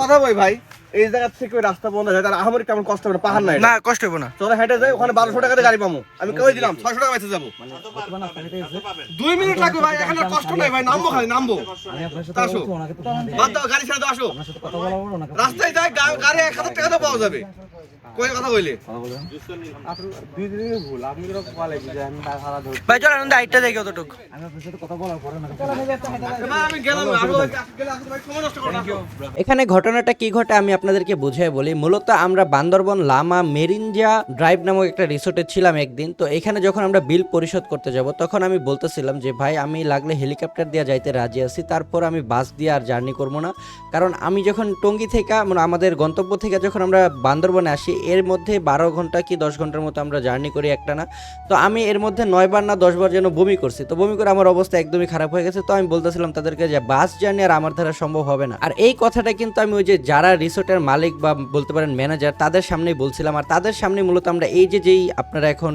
কথা বলি ভাই এই জায়গা থেকে রাস্তা বন্ধ হয়ে যায় আমার কেমন কষ্ট হবে পাহাড় নাই না কষ্ট হইব না। চলে হেঁটে যাই ওখানে বারোশো টাকাতে গাড়ি পাবো আমি কই দিলাম ছয়শো টাকা বেঁচে যাব। হেঁটে গেছে। দুই মিনিট লাগবে ভাই এখানে কষ্ট নাই ভাই নামবো খালি নামবো। আসো। বাদ দাও গাড়ি ছেড়ে দাও আসো। রাস্তায় যাই গাড়ি এক হাজার টাকা তো পাওয়া যাবে। কই কথা ভাই চল আনন্দ আইটটা দেখি এখানে ঘটনাটা কি ঘটে আমি আপনাদেরকে বুঝিয়ে বলি। মূলত আমরা বান্দরবন লামা মেরিনজা ড্রাইভ নামক একটা রিসোর্টে ছিলাম একদিন। তো এখানে যখন আমরা বিল পরিশোধ করতে যাব তখন আমি বলতেছিলাম যে ভাই আমি লাগলে হেলিকপ্টার দিয়ে যাইতে রাজি আছি তারপর আমি বাস দিয়ে আর জার্নি করব না। কারণ আমি যখন টঙ্গি থেকে মানে আমাদের গন্তব্য থেকে যখন আমরা বান্দরবনে আসি এর মধ্যে বারো ঘণ্টা কি দশ ঘণ্টার মতো আমরা জার্নি করি একটা না। তো আমি এর মধ্যে নয়বার না দশবার যেন বমি করছি। তো বমি করে আমার অবস্থা একদমই খারাপ হয়ে গেছে। তো আমি বলতেছিলাম তাদেরকে যে বাস জার্নি আর আমার দ্বারা সম্ভব হবে না। আর এই কথাটা কিন্তু আমি ওই যে যারা রিসোর্টের মালিক বা বলতে পারেন ম্যানেজার তাদের সামনেই বলছিলাম। আর তাদের সামনে মূলত আমরা এই যে যেই আপনারা এখন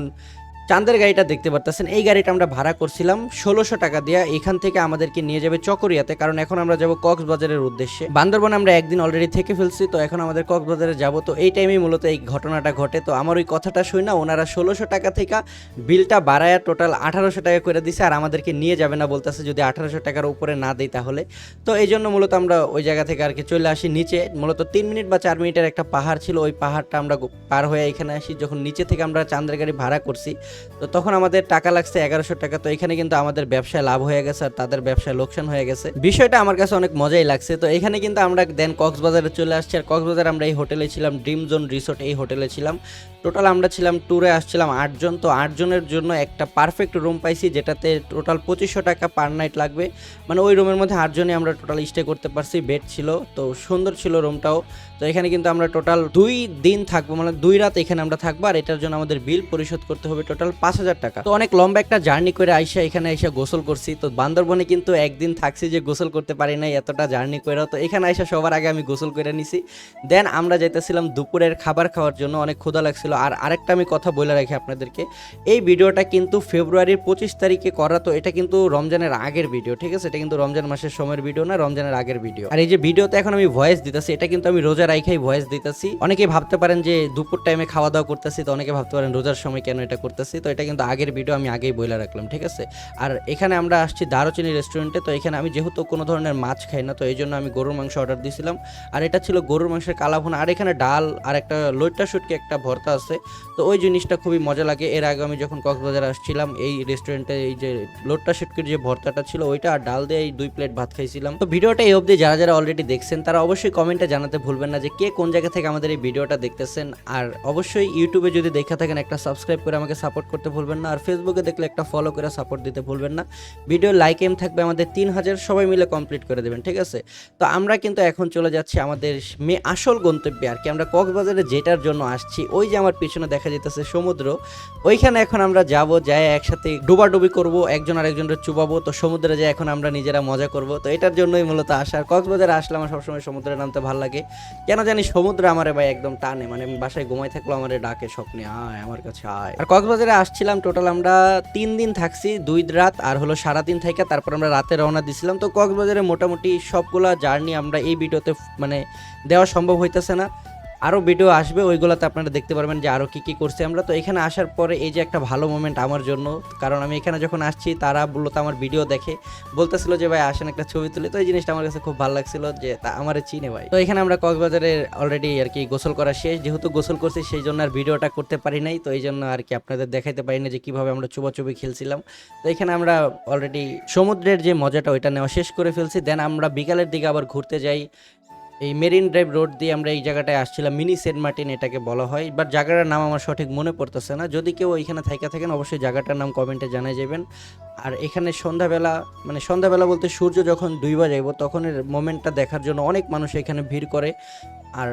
চাঁদের গাড়িটা দেখতে পারতেছেন। এই গাড়িটা আমরা ভাড়া করছিলাম ষোলোশো টাকা দিয়ে। এখান থেকে আমাদেরকে নিয়ে যাবে চকরিয়াতে, কারণ এখন আমরা যাব কক্সবাজারের উদ্দেশ্যে। বান্দরবনে আমরা একদিন অলরেডি থেকে ফেলছি, তো এখন আমাদের কক্সবাজারে যাব। তো এই টাইমেই মূলত এই ঘটনাটা ঘটে। তো আমার ওই কথাটা শুই না, ওনারা ষোলোশো টাকা থেকে বিলটা বাড়ায় টোটাল আঠারোশো টাকা করে দিছে, আর আমাদেরকে নিয়ে যাবে না বলতেছে যদি আঠারোশো টাকার উপরে না দেই তাহলে। তো এই জন্য মূলত আমরা ওই জায়গা থেকে আর কি চলে আসি নিচে। মূলত তিন মিনিট বা চার মিনিটের একটা পাহাড় ছিল, ওই পাহাড়টা আমরা পার হয়ে এখানে আসি। যখন নিচে থেকে আমরা চান্দের গাড়ি ভাড়া করছি তো তখন আমাদের টাকা লাগছে এগারোশো টাকা, তো এখানে কিন্তু আমাদের ব্যবসায় লাভ হয়ে গেছে আর তাদের ব্যবসায় লোকসান হয়ে গেছে। বিষয়টা আমার কাছে অনেক মজাই লাগছে, তো এখানে কিন্তু আমরা দেন কক্সবাজারে চলে আসছি আর কক্সবাজার আমরা এই হোটেলে ছিলাম, ড্রিম জোন রিসোর্ট এই হোটেলে ছিলাম। টোটাল আমরা ছিলাম, ট্যুরে আসছিলাম আটজন, তো আটজনের জন্য একটা পারফেক্ট রুম পাইছি যেটাতে টোটাল পঁচিশশো টাকা পার নাইট লাগবে। মানে ওই রুমের মধ্যে আটজনই আমরা টোটাল স্টে করতে পারছি বেড ছিল, তো সুন্দর ছিল রুমটাও তো এখানে কিন্তু আমরা টোটাল দুই দিন থাকব মানে দুই রাত এখানে আমরা থাকব আর এটার জন্য আমাদের বিল পরিশোধ করতে হবে টোটাল পাঁচ হাজার টাকা। তো অনেক লম্বা একটা জার্নি করে আইসা এখানে এসে গোসল করছি। তো বান্দরবনে কিন্তু একদিন থাকছি যে গোসল করতে পারি নাই এতটা জার্নি করে তো এখানে আইসা সবার আগে আমি গোসল করে নিছি। দেন আমরা যাইতেছিলাম দুপুরের খাবার খাওয়ার জন্য, অনেক ক্ষুধা লাগছিল। আর আরেকটা আমি কথা বলে রাখি আপনাদেরকে, এই ভিডিওটা কিন্তু ফেব্রুয়ারির পঁচিশ তারিখে করা। তো এটা কিন্তু রমজানের আগের ভিডিও, ঠিক আছে? এটা কিন্তু রমজান মাসের সময়ের ভিডিও না, রমজানের আগের ভিডিও। আর এই যে ভিডিওতে এখন আমি ভয়েস দিতেছি, এটা কিন্তু আমি রোজা রাইখাই ভয়েস দিতেছি। অনেকেই ভাবতে পারেন যে দুপুর টাইমে খাওয়া দাওয়া করতেছি, তো অনেকে ভাবতে পারেন রোজার সময় কেন এটা করতেছি। তো এটা কিন্তু আগের ভিডিও আমি আগেই বলে রাখলাম, ঠিক আছে? আর এখানে আমরা আসছি দারুচিনি রেস্টুরেন্টে তো এখানে আমি যেহেতু কোনো ধরনের মাছ খাই না, তো এই জন্য আমি গরুর মাংস অর্ডার দিয়েছিলাম আর এটা ছিল গরুর মাংসের কালাভুনা, আর এখানে ডাল আর একটা লইট্টা শুটকি একটা ভর্তা আছে। তো ওই জিনিসটা খুবই মজা লাগে। এর আগে আমি যখন কক্সবাজার আসছিলাম, এই রেস্টুরেন্টে এই যে লোট্টা শুটকির যে ভর্তাটা ছিল, ওইটা আর ডাল দিয়ে এই দুই প্লেট ভাত খাইছিলাম। তো ভিডিওটা এই অবধি, যারা যারা অলরেডি দেখছেন, তারা অবশ্যই কমেন্টে জানাতে ভুলবেন না যে কে কোন জায়গা থেকে আমাদের এই ভিডিওটা দেখতেছেন। আর অবশ্যই ইউটিউবে যদি দেখে থাকেন, একটা সাবস্ক্রাইব করে আমাকে সাপোর্ট করতে ভুলবেন না। আর ফেসবুকে দেখলে একটা ফলো করে সাপোর্ট দিতে ভুলবেন না। ভিডিও লাইক এম থাকবে আমাদের তিন হাজার। সবাই মিলে কমপ্লিট করে দেবেন, ঠিক আছে? তো আমরা কিন্তু এখন চলে যাচ্ছি আমাদের মে আসল গন্তব্যে। আর কি আমরা কক্সবাজারে যেটার জন্য আসছি, ওই যে আমার পিছনে দেখা যেতেছে সমুদ্র। ওইখানে এখন আমরা যাব যাই একসাথে ডুবাডুবি করব, একজন আরেকজনের চুবাবো। তো সমুদ্রে যাই এখন আমরা নিজেরা মজা করব। তো এটার জন্যই মূলত আসা। আর কক্সবাজারে আসলে আমার সবসময় সমুদ্রে নামতে ভালো লাগে। কেন জানি সমুদ্র আমার ভাই একদম টানে। মানে বাসায় ঘুমাই থাকল আমার ডাকে স্বপ্নে, আয় আমার কাছে আয়। আর কক্সবাজারে আসছিলাম টোটাল আমরা তিন দিন থাকছি, দুই রাত আর হলো সারা দিন থেকে তারপর আমরা রাতে রওনা দিছিলাম। তো কক্সবাজারে মোটামুটি সবগুলা জার্নি আমরা এই ভিডিওতে মানে দেওয়া সম্ভব হইতেছে না। আরও ভিডিও আসবে, ওইগুলোতে আপনারা দেখতে পারবেন যে আরও কী কী করছি আমরা। তো এখানে আসার পরে এই যে একটা ভালো মোমেন্ট আমার জন্য, কারণ আমি এখানে যখন আসছি, তারা মূলত আমার ভিডিও দেখে, বলতেছিল যে, ভাই, আসেন একটা ছবি তুলি। তো এই জিনিসটা আমার কাছে খুব ভালো লাগছিল যে, তা আমার চিনে ভাই। তো এখানে আমরা কক্সবাজারে অলরেডি আর কি গোসল করা শেষ। যেহেতু গোসল করছি, সেই জন্য আর ভিডিওটা করতে পারি নাই। তো এই জন্য আর কি আপনাদের দেখাইতে পারি না যে, কীভাবে আমরা চুবাচুবি খেলছিলাম। তো এখানে আমরা অলরেডি সমুদ্রের যে মজাটা, ওইটা নেওয়া শেষ করে ফেলছি। দেন আমরা বিকালের দিকে আবার ঘুরতে যাই। এই মেরিন ড্রাইভ রোড দিয়ে আমরা এই জায়গাটায় আসছিলাম, মিনি সেন্ট মার্টিন এটাকে বলা হয়। বাট জায়গাটার নাম আমার সঠিক মনে পড়তেছে না। যদি কেউ এখানে থাকা থাকেন, অবশ্যই জায়গাটার নাম কমেন্টে জানাই যাবেন। আর এখানে সন্ধ্যাবেলা মানে সন্ধ্যাবেলা বলতে সূর্য যখন দুইবার যাইব, তখনের মোমেন্টটা দেখার জন্য অনেক মানুষ এখানে ভিড় করে। আর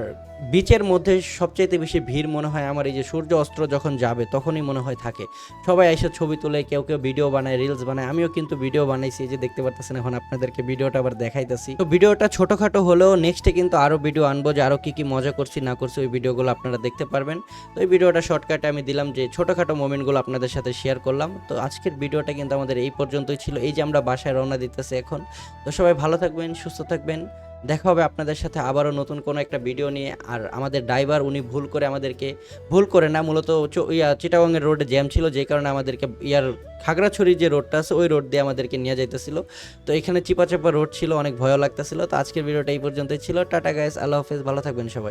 বিচের মধ্যে সবচাইতে বেশি ভিড় মনে হয় আমার এই যে সূর্য অস্ত্র যখন যাবে তখনই মনে হয় থাকে। সবাই এসে ছবি তুলে, কেউ কেউ ভিডিও বানায় রিলস বানায়, আমিও কিন্তু ভিডিও বানাইছি, এই যে দেখতে পারতেছেন এখন আপনাদেরকে ভিডিওটা আবার দেখাইতেছি। তো ভিডিওটা ছোটোখাটো হলেও নেক্সটে কিন্তু আরও ভিডিও আনব যে আরও কী কী মজা করছি, না করছি, ওই ভিডিওগুলো আপনারা দেখতে পারবেন। তো এই ভিডিওটা শর্টকাটে আমি দিলাম যে ছোটোখাটো মোমেন্টগুলো আপনাদের সাথে শেয়ার করলাম। তো আজকের ভিডিওটা কিন্তু আমাদের এই পর্যন্তই ছিল। এই যে আমরা বাসায় রওনা দিতেছি এখন। তো সবাই ভালো থাকবেন, সুস্থ থাকবেন। দেখা হবে আপনাদের সাথে আবারও নতুন কোনো একটা ভিডিও নিয়ে। আর আমাদের ড্রাইভার উনি ভুল করে আমাদেরকে, ভুল করে না, মূলত ইয়া চিটাগংয়ের রোডে জ্যাম ছিল, যে কারণে আমাদেরকে ইয়ার খাগড়াছড়ি যে রোডটা আছে, ওই রোড দিয়ে আমাদেরকে নিয়ে যাইতেছিল। তো এখানে চিপাচাপা রোড ছিল, অনেক ভয় লাগতেছিল। তো আজকের ভিডিওটা এই পর্যন্তই ছিল। টাটা গাইস আল্লাহ হাফেজ, ভালো থাকবেন সবাই।